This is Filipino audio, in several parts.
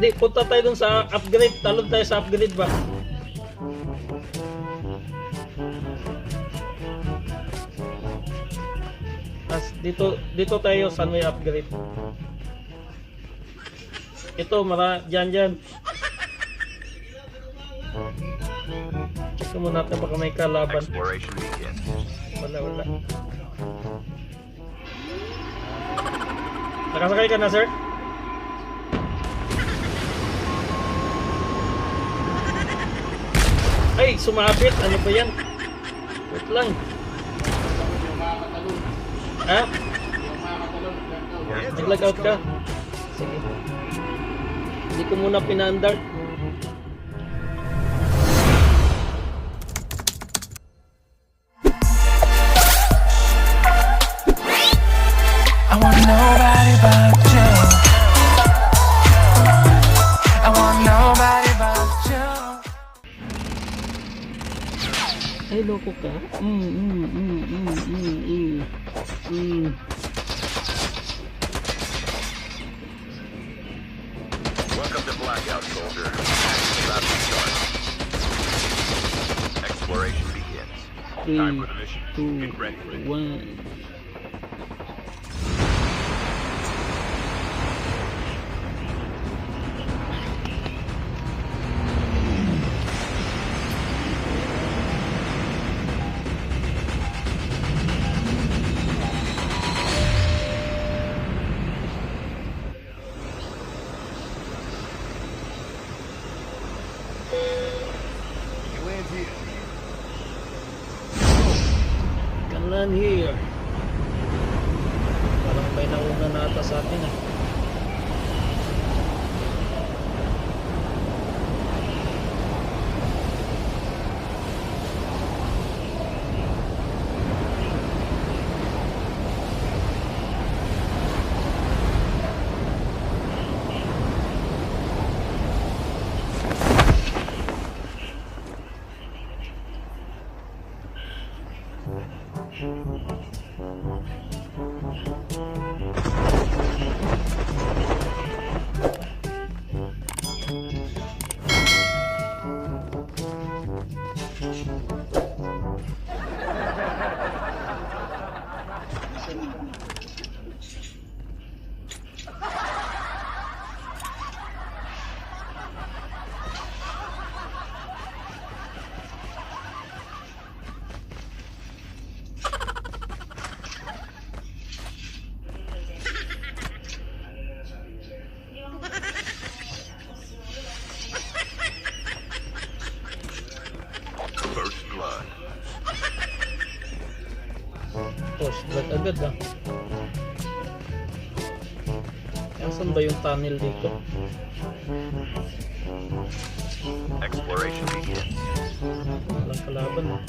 Di, punta tayo dun sa upgrade. Talon tayo sa upgrade ba? As dito dito tayo sa may upgrade. Ito mara diyan diyan. Check mo natin baka may kalaban. Exploration. Wala wala. Nakasakay ka na, sir? Ay, sumabit. Ano ba yan? Wait lang. Ha? Nag-log out ka? Sige. Hindi ko muna pinaandar. Ka? Mm, mm, mm, mm, mm, mm. Mm. Welcome to Blackout, soldier. About to start. Exploration begins. Time for the mission. two, Get ready. one. Land here. Parang may nauna na ata sa atin ah. Agad ah. Asan ba yung tunnel dito? Exploration begins. Walang kalaban ah.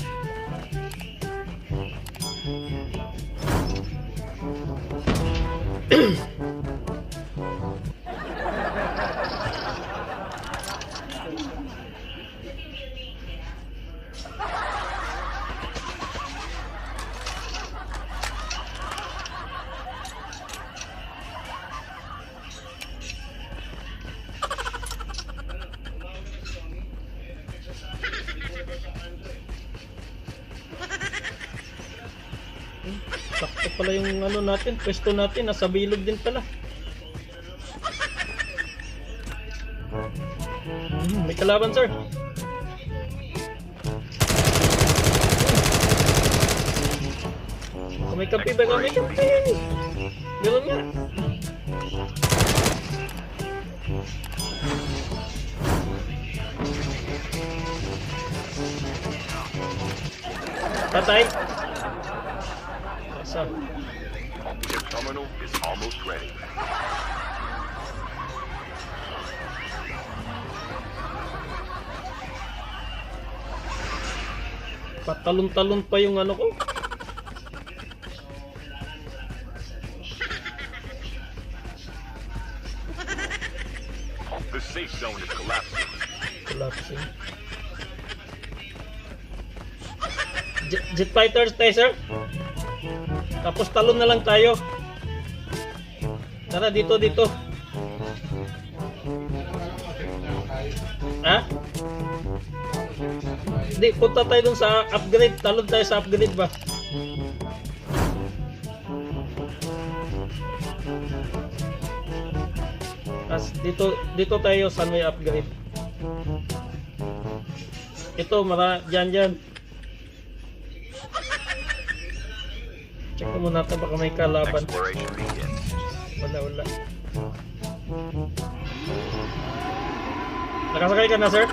Pala yung ano natin, pwesto natin, nasa bilog din pala. Hmm, may kalaban sir. Kung may kampi ba kami? Kampi! Ganun nga. Patay! Asa? The terminal is almost ready. Patalon-talon pa yung ano ko. The safe zone is collapsing. Collapsing. Jet, jet fighters tayo, sir. Tapos talon na lang tayo. Tara, dito, dito. Ha? Hindi, punta tayo dun sa upgrade. Talon tayo sa upgrade ba? As dito dito tayo sa may upgrade. Ito, mara, dyan, dyan. Check ko muna ito, baka may kalaban. Wala, wala. Nakasakay ka na, sir?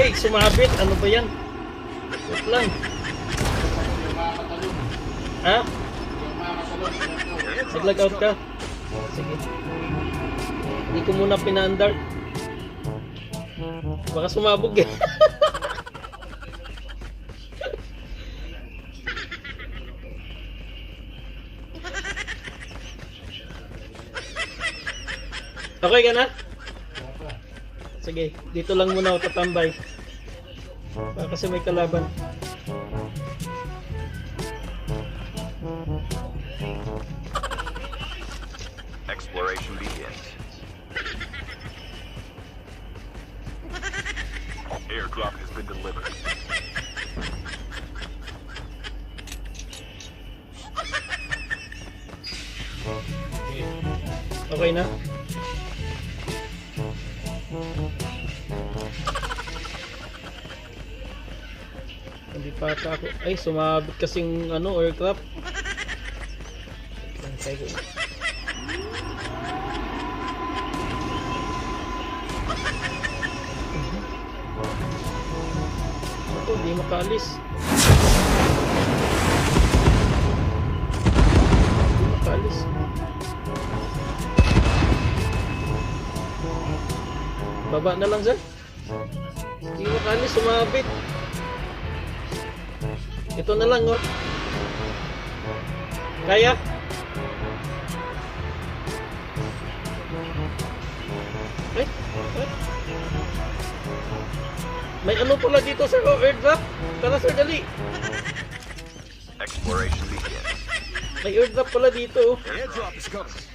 Ay, sumabit. Ano ba yan? Wait lang. Ha? Nag-log out ka? Sige. Hindi ko muna pinaandar. Baka sumabog eh. Okay ka na? Sige, dito lang muna ako tatambay. Baka kasi may kalaban. Exploration begins. Airdrop has been delivered. Okay na? Hindi pa ata ako. Ay, sumabit kasing ano, aircraft. Lang tayo. Ito, di makaalis. Di makaalis. Baba na lang, sir. Mo kali sumabit. Ito na lang, oh. Kaya? Ay, ay. May ano pala dito, sir, oh, airdrop. Tara, sir, dali. Exploration begins. May airdrop pala dito, oh. Airdrop is coming.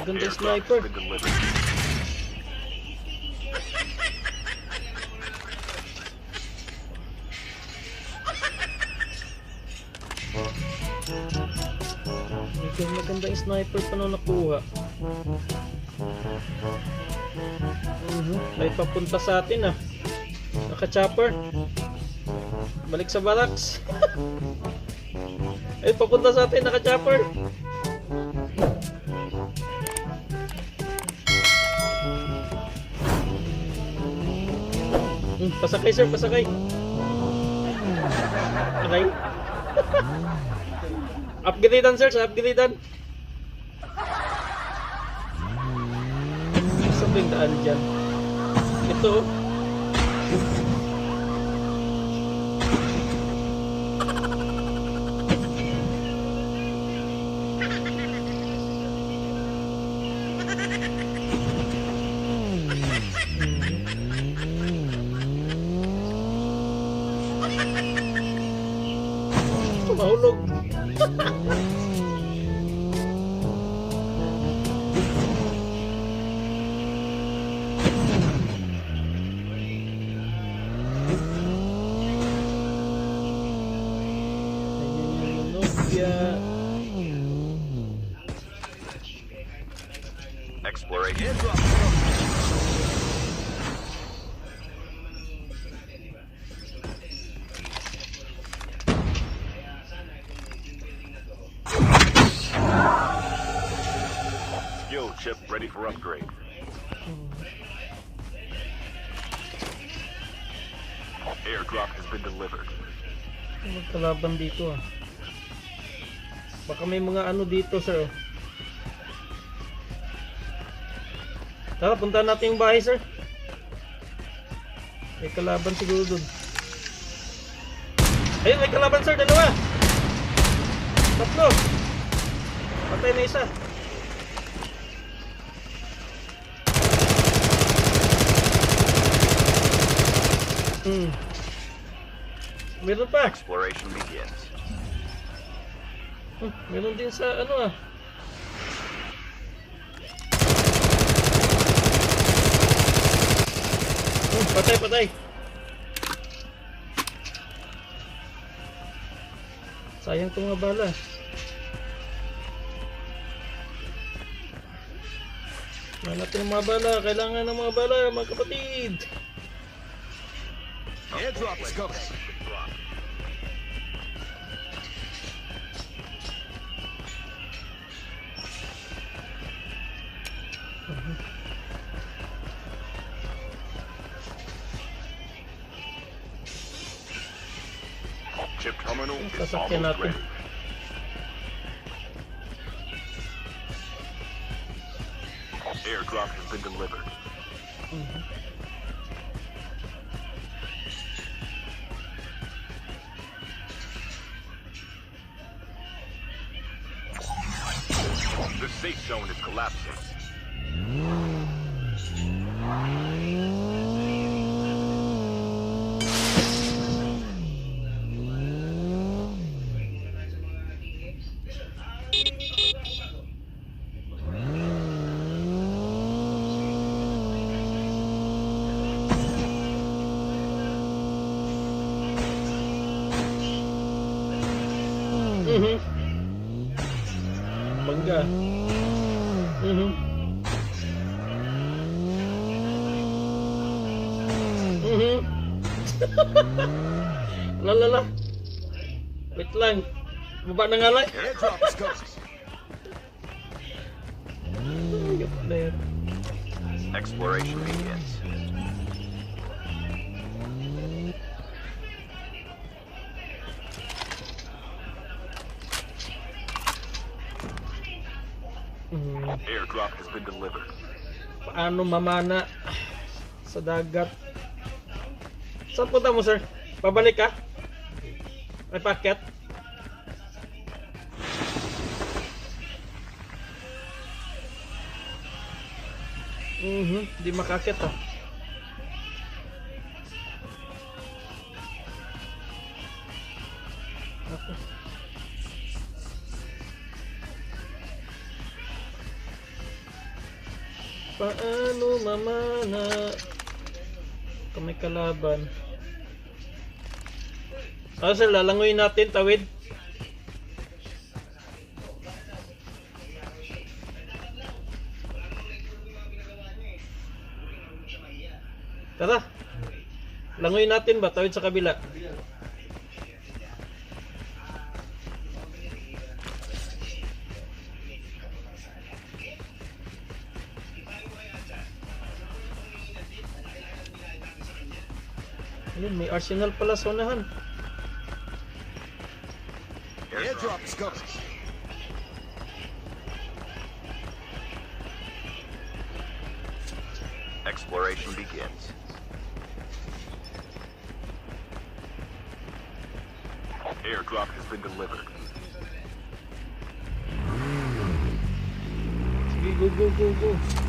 Maganda yung sniper. Medyo maganda yung sniper pa nung nakuha. Mhm, May papunta sa atin ah. Naka-chopper. Balik sa barracks. Ay, papunta sa atin, naka-chopper. Hmm, pasakay sir, pasakay. Pasakay. Upgradean sir, sa upgradean. Yung daan dyan? Ito. oh. Ito, yung Exploration. Skill chip ready for upgrade. Airdrop has been delivered. May kalaban dito ah. Baka may mga ano dito sir. Tara, punta natin yung bahay sir. May kalaban siguro doon. Ayun, may kalaban sir, dalawa. Tatlo. Patay na isa. Hmm. Meron pa. Exploration begins. Hmm, meron din sa ano ah. Hmm, patay, patay. Sayang itong mga bala. Kailangan natin mga bala. Kailangan ng mga bala, mga kapatid. Airdrop is coming. Sasakyan natin. Airdrop has been delivered. The safe zone is collapsing. Mhm. Bangga. Mhm. Mhm. la la la. Wait lang. Baba na nga lang. Airdrop is coming. Ayop na yan. Exploration begins. Airdrop has been delivered. Paano mamana sa dagat? Saan punta mo, sir? Pabalik ka? May packet? Mhm, di makakit ah. Kalaban? Ah, sir, lalangoy natin, tawid. Tara. Langoy natin ba? Tawid sa kabila. Arsenal pala sa unahan. Airdrop is coming. Exploration begins. Airdrop has been delivered. Go, go, go, go.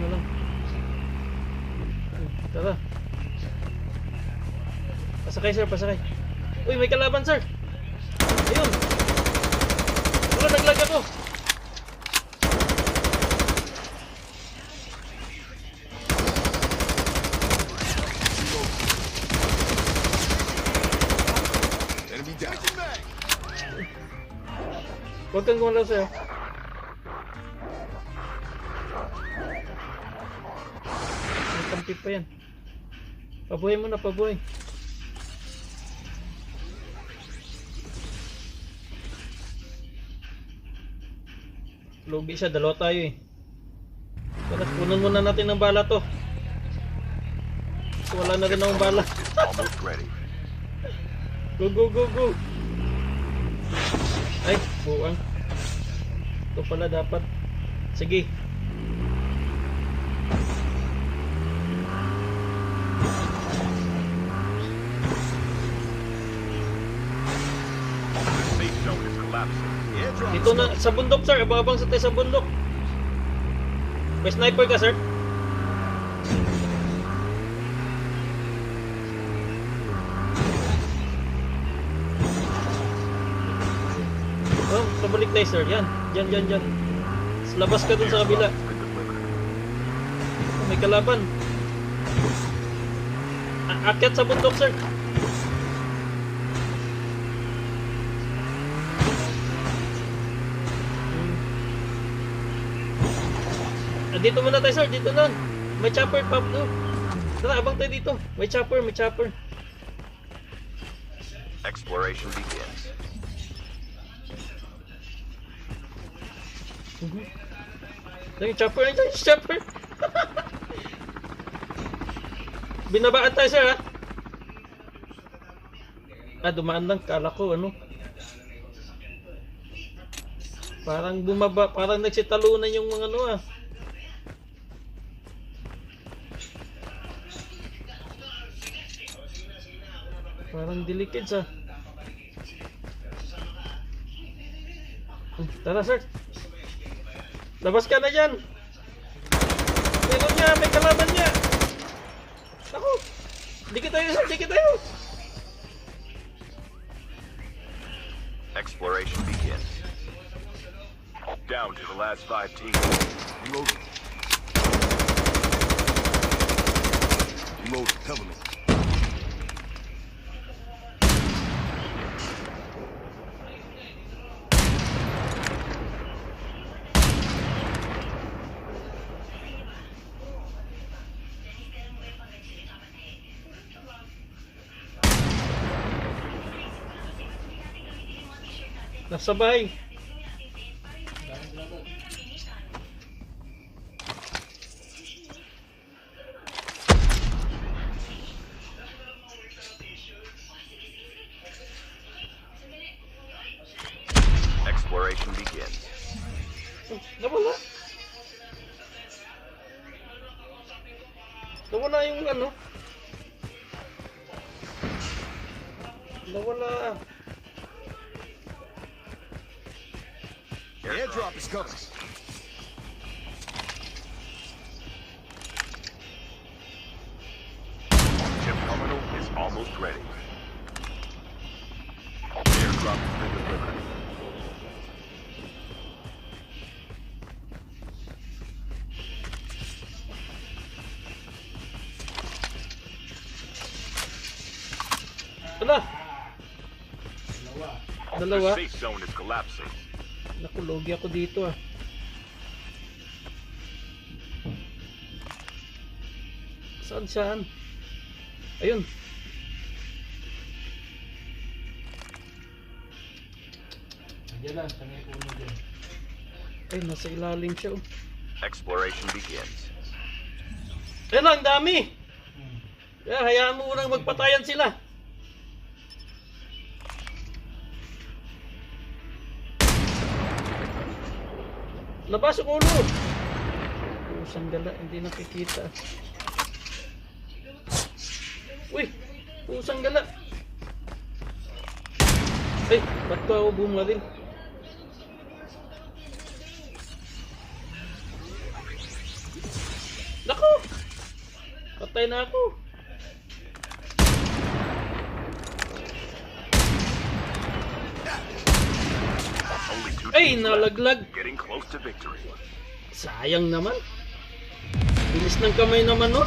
Na lang. Tara. Pasakay sir, pasakay. Uy, may kalaban sir. Ayun. Wala, naglag ako. Huwag kang gumalaw sa'yo. Pa yan. Pabuhay mo na, pabuhay. Lugi siya, dalawa tayo eh. Tara, kunan muna natin ng bala to. Wala na rin akong bala. Go, go, go, go. Ay, buwang. Ito pala dapat. Sige. The safe zone is collapsing. Dito na, sa bundok sir, abang sa tayo sa bundok. May sniper ka sir? Oh, pabalik tayo sir. Yan, yan, yan, yan. Labas ka dun sa kabila. May kalaban. A- akyat sa bundok sir. Dito muna tayo sir, dito lang. May chopper, Pablo. Tara, abang tayo dito. May chopper, may chopper. Exploration begins. Yung chopper, yung chopper. Binabaan tayo sir ha. Ah, dumaan lang. Kala ko ano. Parang bumaba, parang nagsitalunan yung mga ano ah. Delicate sa. Tara sir. Labas ka na dyan. Meron niya, may kalaban niya. Ako. Dikit tayo sir, dikit tayo. Exploration begins. Down to the last five teams. Reloading. Reloading. Cover me. Nasa bahay. Airdrop is coming. Chip terminal is almost ready. Airdrop has been delivered. Wala. The Dalawa. safe zone is collapsing. Naku, logi ako dito ah. Saan saan? Ayun. Ay, nasa ilalim siya oh. Exploration begins. Ayun lang, dami! Kaya hayaan mo munang magpatayan sila. Labas ang ulo! Pusang gala, hindi nakikita. Uy! Pusang gala! Ay, ba't ko ako bumaril? Nako! Patay na ako. Ay, nalaglag. Getting close to victory. Sayang naman. Bilis ng kamay naman, no?